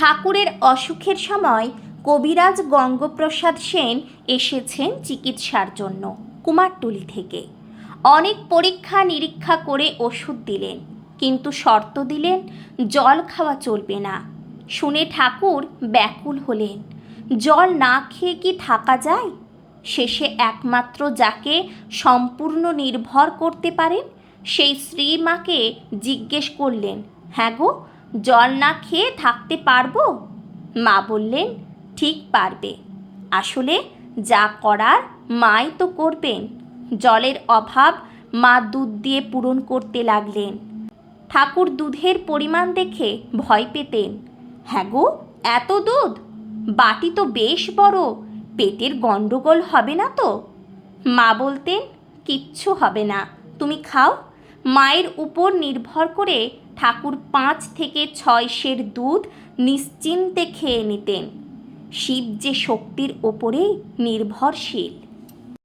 ঠাকুরের অসুখের সময় কবিরাজ গঙ্গপ্রসাদ সেন এসেছেন চিকিৎসার জন্য কুমারটুলি থেকে। অনেক পরীক্ষা নিরীক্ষা করে ওষুধ দিলেন, কিন্তু শর্ত দিলেন জল খাওয়া চলবে না। শুনে ঠাকুর ব্যাকুল হলেন, জল না খেয়ে কি থাকা যায়? শেষে একমাত্র যাকে সম্পূর্ণ নির্ভর করতে পারেন, সেই শ্রীমাকে জিজ্ঞেস করলেন হ্যাঁ গো জল না খেয়ে থাকতে পারব? মা বললেন, ঠিক পারবে। আসলে যা করার মাই তো করবেন। জলের অভাব মা দুধ দিয়ে পূরণ করতে লাগলেন। ঠাকুর দুধের পরিমাণ দেখে ভয় পেতেন। হ্যাঁ গো, এত দুধ? বাটি তো বেশ বড়, পেটের গণ্ডগোল হবে না তো? মা বলতেন, কিচ্ছু হবে না, তুমি খাও। মায়ের উপর নির্ভর করে ঠাকুর পাঁচ থেকে ছয় সের দুধ নিশ্চিন্তে খেয়ে নিতেন। শিব যে শক্তির ওপরেই নির্ভরশীল।